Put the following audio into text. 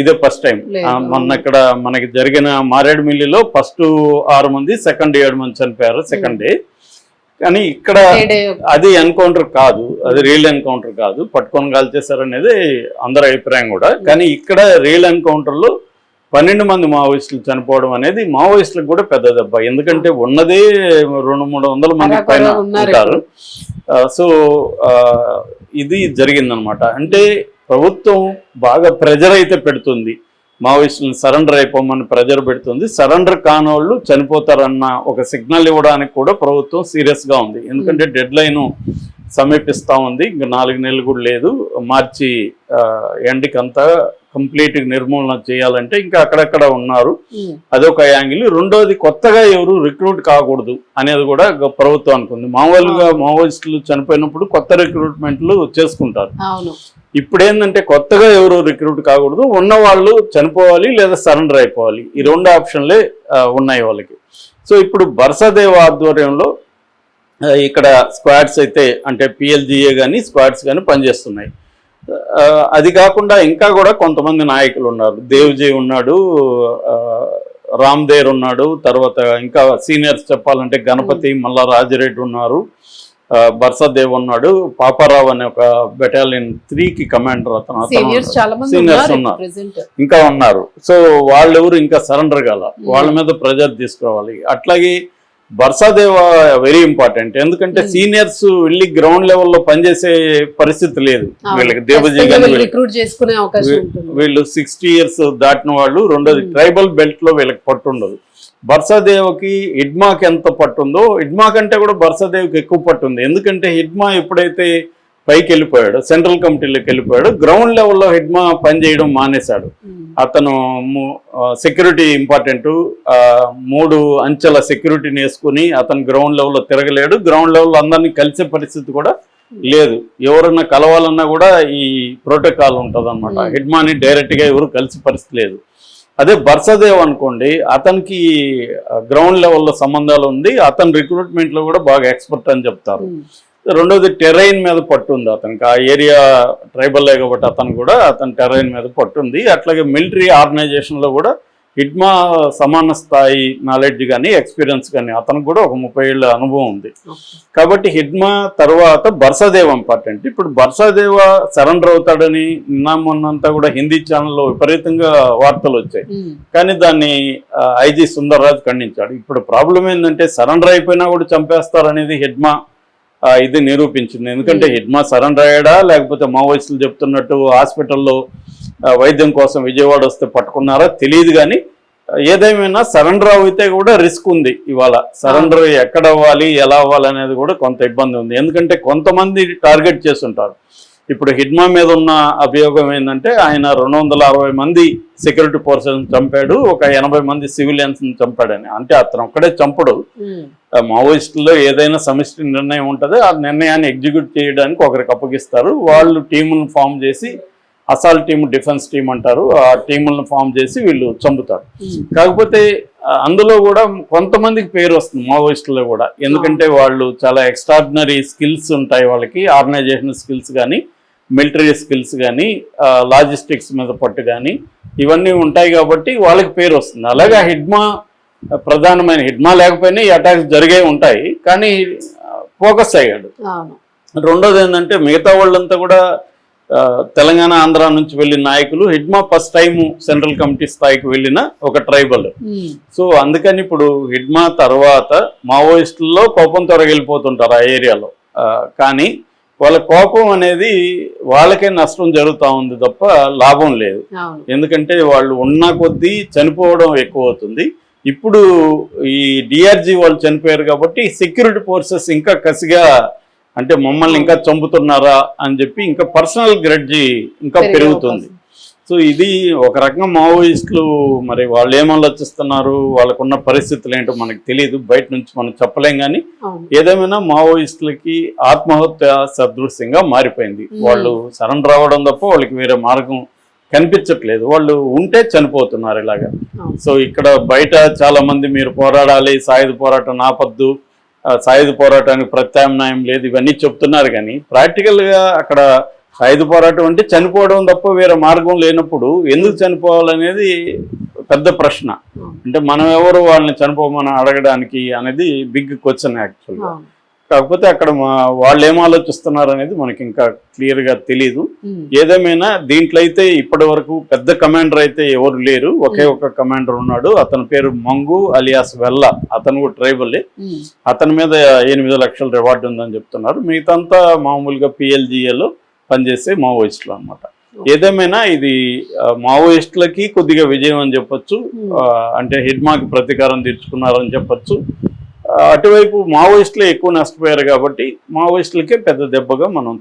ఇదే first time. మొన్న ఇక్కడ మనకి జరిగిన మారేడుమిల్లిలో ఫస్ట్ ఆరు మంది సెకండ్ ఏడు మంది చనిపోయారు సెకండ్ డే కానీ ఇక్కడ అది ఎన్కౌంటర్ కాదు అది రియల్ ఎన్కౌంటర్ కాదు. పట్టుకొని కాల్చేశారు అనేది అందరి అభిప్రాయం కూడా. కానీ ఇక్కడ రియల్ ఎన్కౌంటర్లో పన్నెండు మంది మావోయిస్టులు చనిపోవడం అనేది మావోయిస్టులకు కూడా పెద్ద దెబ్బ. ఎందుకంటే ఉన్నదే రెండు మూడు వందల మంది పైన ఉంటారు. సో ఇది జరిగిందనమాట. అంటే ప్రభుత్వం బాగా ప్రెజర్ అయితే పెడుతుంది. మావోయిస్టులను సరెండర్ అయిపోమని ప్రెజర్ పెడుతుంది. సరెండర్ కానోళ్ళు చనిపోతారన్న ఒక సిగ్నల్ ఇవ్వడానికి కూడా ప్రభుత్వం సీరియస్గా ఉంది. ఎందుకంటే డెడ్ లైన్ సమీపిస్తా ఉంది. ఇంకా నాలుగు నెలలు కూడా లేదు. మార్చి ఎండ్కి అంతా కంప్లీట్ నిర్మూలన చేయాలంటే ఇంకా అక్కడక్కడ ఉన్నారు. అదొక యాంగిల్. రెండోది కొత్తగా ఎవరు రిక్రూట్ కాకూడదు అనేది కూడా ప్రభుత్వం అనుకుంది మామూలుగా మావోయిస్టులు చనిపోయినప్పుడు కొత్త రిక్రూట్మెంట్లు చేసుకుంటారు. ఇప్పుడు ఏంటంటే కొత్తగా ఎవరు రిక్రూట్ కాకూడదు. ఉన్న వాళ్ళు చనిపోవాలి లేదా సరెండర్ అయిపోవాలి. ఈ రెండు ఆప్షన్లే ఉన్నాయి వాళ్ళకి. సో ఇప్పుడు బర్సదేవ ఆధ్వర్యంలో ఇక్కడ స్క్వాడ్స్ అయితే అంటే పిఎల్జిఏ కానీ స్క్వాడ్స్ కానీ పనిచేస్తున్నాయి. అది కాకుండా ఇంకా కూడా కొంతమంది నాయకులు ఉన్నారు. దేవ్జీ ఉన్నాడు ఆ, రామ్ దేర్ ఉన్నాడు తర్వాత ఇంకా సీనియర్స్ చెప్పాలంటే గణపతి మల్లా రాజిరెడ్డి ఉన్నారు. బర్సదేవ్ ఉన్నాడు పాపారావు అనే ఒక బెటాలియన్ త్రీకి కమాండర్ అతను సీనియర్స్ ఉన్నారు. ఇంకా ఉన్నారు. సో వాళ్ళెవరు ఇంకా సరెండర్ కాల. వాళ్ళ మీద ప్రెజర్ తీసుకురావాలి. అట్లాగే బర్సాదేవ వెరీ ఇంపార్టెంట్. ఎందుకంటే Hmm. సీనియర్స్ వెళ్ళి గ్రౌండ్ లెవెల్లో పనిచేసే పరిస్థితి లేదు. వీళ్ళకి దేవజీ వీళ్ళు సిక్స్టీ ఇయర్స్ దాటిన వాళ్ళు రెండోది Hmm. ట్రైబల్ బెల్ట్లో వీళ్ళకి పట్టు ఉండదు. బర్సాదేవ్కి హిడ్మాకి ఎంత పట్టుందో హిడ్మా కంటే కూడా బర్సాదేవ్కి ఎక్కువ పట్టు ఉంది. ఎందుకంటే హిడ్మా ఎప్పుడైతే పైకి వెళ్ళిపోయాడు సెంట్రల్ కమిటీలోకి వెళ్ళిపోయాడు. గ్రౌండ్ లెవెల్లో హిడ్మా పనిచేయడం మానేశాడు. అతను సెక్యూరిటీ ఇంపార్టెంట్ మూడు అంచెల సెక్యూరిటీని వేసుకుని అతను గ్రౌండ్ లెవెల్లో తిరగలేడు. గ్రౌండ్ లెవెల్లో అందరినీ కలిసే పరిస్థితి కూడా లేదు. ఎవరన్నా కలవాలన్నా కూడా ఈ ప్రోటోకాల్ ఉంటుంది అనమాట. హిడ్మాని డైరెక్ట్గా ఎవరు కలిసి పరిస్థితి లేదు. అదే బర్సదేవ్ అనుకోండి అతనికి గ్రౌండ్ లెవెల్లో సంబంధాలు ఉంది. అతను రిక్రూట్మెంట్లో కూడా బాగా ఎక్స్పర్ట్ అని చెప్తారు. రెండోది టెరైన్ మీద పట్టు ఉంది అతనికి. ఆ ఏరియా ట్రైబల్ కాబట్టి అతను కూడా అతను టెరైన్ మీద పట్టు ఉంది అట్లాగే మిలిటరీ ఆర్గనైజేషన్లో కూడా హిడ్మా సమాన స్థాయి నాలెడ్జ్ కానీ ఎక్స్పీరియన్స్ కానీ అతనికి కూడా ఒక ముప్పై ఏళ్ళ అనుభవం ఉంది. కాబట్టి హిడ్మా తర్వాత బర్సాదేవ్ ఇంపార్టెంట్. ఇప్పుడు బర్సాదేవ సరెండర్ అవుతాడని నిన్న మొన్నంతా కూడా హిందీ ఛానల్లో విపరీతంగా వార్తలు వచ్చాయి. కానీ దాన్ని ఐజీ సుందర్రాజ్ ఖండించాడు. ఇప్పుడు ప్రాబ్లం ఏంటంటే సరెండర్ అయిపోయినా కూడా చంపేస్తారనేది హిడ్మా ఇది నిరూపించింది. ఎందుకంటే Hmm. హిడ్మా సరెండర్ అయ్యాడా లేకపోతే మావోయిస్టులు చెప్తున్నట్టు హాస్పిటల్లో వైద్యం కోసం విజయవాడ వస్తే పట్టుకున్నారా? తెలియదు కానీ ఏదేమైనా సరెండర్ అయితే కూడా రిస్క్ ఉంది ఇవాళ. సరెండర్ ఎక్కడ అవ్వాలి ఎలా అవ్వాలి అనేది కూడా కొంత ఇబ్బంది ఉంది. ఎందుకంటే కొంతమంది టార్గెట్ చేస్తుంటారు. ఇప్పుడు హిడ్మా మీద ఉన్న అభియోగం ఏంటంటే ఆయన రెండు వందల అరవై మంది సెక్యూరిటీ ఫోర్సెస్ చంపాడు ఒక ఎనభై మంది సివిలియన్స్ చంపాడని. అంటే అతను ఒక్కడే చంపడు. ఉమ్, ఆ మావోయిస్టులో ఏదైనా సమిష్టి నిర్ణయం ఉంటుంది ఆ నిర్ణయాన్ని ఎగ్జిక్యూట్ చేయడానికి ఒకరికి అప్పగిస్తారు. వాళ్ళు టీములను ఫామ్ చేసి అసాల్ట్ టీమ్ డిఫెన్స్ టీం అంటారు. ఆ టీములను ఫామ్ చేసి వీళ్ళు చంపుతారు. కాకపోతే అందులో కూడా కొంతమందికి పేరు వస్తుంది మావోయిస్టులో కూడా. ఎందుకంటే వాళ్ళు చాలా ఎక్స్ట్రాడినరీ స్కిల్స్ ఉంటాయి వాళ్ళకి. ఆర్గనైజేషన్ స్కిల్స్ కానీ మిలిటరీ స్కిల్స్ కానీ లాజిస్టిక్స్ మీద పట్టు కానీ ఇవన్నీ ఉంటాయి కాబట్టి వాళ్ళకి పేరు వస్తుంది. అలాగే హిడ్మా ప్రధానమైన హిడ్మా లేకపోయినా ఈ అటాక్స్ జరిగే ఉంటాయి. కానీ ఫోకస్ అయ్యాడు. రెండోది ఏంటంటే మిగతా వాళ్ళంతా కూడా తెలంగాణ ఆంధ్ర నుంచి వెళ్ళిన నాయకులు Hidma first time central committee స్థాయికి వెళ్ళిన ఒక ట్రైబల్. ఉమ్, సో అందుకని ఇప్పుడు హిడ్మా తర్వాత మావోయిస్టుల్లో కోపం తొలగిపోతుంటారు ఆ ఏరియాలో. కానీ వాళ్ళ కోపం అనేది వాళ్ళకే నష్టం జరుగుతూ ఉంది తప్ప లాభం లేదు. ఎందుకంటే వాళ్ళు ఉన్న కొద్దీ చనిపోవడం ఎక్కువ అవుతుంది. ఇప్పుడు ఈ డిఆర్జీ వాళ్ళు చనిపోయారు కాబట్టి సెక్యూరిటీ ఫోర్సెస్ ఇంకా కసిగా అంటే మమ్మల్ని ఇంకా చంపుతున్నారా అని చెప్పి ఇంకా పర్సనల్ గ్రెడ్జి ఇంకా పెరిగే పెరుగుతుంది. సో ఇది ఒక రకంగా మావోయిస్టులు మరి వాళ్ళు ఏం ఆలోచిస్తున్నారు వాళ్ళకున్న పరిస్థితులు ఏంటో మనకు తెలియదు బయట నుంచి మనం చెప్పలేం కానీ ఏదేమైనా మావోయిస్టులకి ఆత్మహత్య సదృశ్యంగా మారిపోయింది. వాళ్ళు సరెండర్ అవ్వడం తప్ప వాళ్ళకి వేరే మార్గం కనిపించట్లేదు. వాళ్ళు ఉంటే చనిపోతున్నారు ఇలాగా. సో ఇక్కడ బయట చాలా మంది మీరు పోరాడాలి సాయుధ పోరాటం నాపద్దు సాయుధ పోరాటానికి ప్రత్యామ్నాయం లేదు ఇవన్నీ చెప్తున్నారు కానీ ప్రాక్టికల్గా అక్కడ సాయుధ పోరాటం అంటే చనిపోవడం తప్ప వేరే మార్గం లేనప్పుడు ఎందుకు చనిపోవాలనేది పెద్ద ప్రశ్న. అంటే మనం ఎవరు వాళ్ళని చనిపోమని అడగడానికి అనేది బిగ్ క్వశ్చన్ యాక్చువల్గా. కాకపోతే అక్కడ మా వాళ్ళు ఏం ఆలోచిస్తున్నారు అనేది మనకి ఇంకా క్లియర్గా తెలియదు ఉమ్. ఏదేమైనా దీంట్లో అయితే ఇప్పటి వరకు పెద్ద కమాండర్ అయితే ఎవరు లేరు. ఒకే ఒక కమాండర్ ఉన్నాడు. అతని పేరు మంగు అలియాస్ వెల్ల. అతను కూడా ట్రైబల్. అతని మీద ఎనిమిది లక్షల రివార్డు ఉందని చెప్తున్నారు. మిగతాంతా మామూలుగా పిఎల్జిఏలో పనిచేసే మావోయిస్టులు అన్నమాట. ఏదేమైనా ఇది మావోయిస్టులకి కొద్దిగా విజయం అని చెప్పొచ్చు. అంటే హిడ్మాకి ప్రతీకారం తీర్చుకున్నారని చెప్పొచ్చు. అటువైపు మావోయిస్టులే ఎక్కువ నష్టపోయారు కాబట్టి మావోయిస్టులకే పెద్ద దెబ్బగా మనం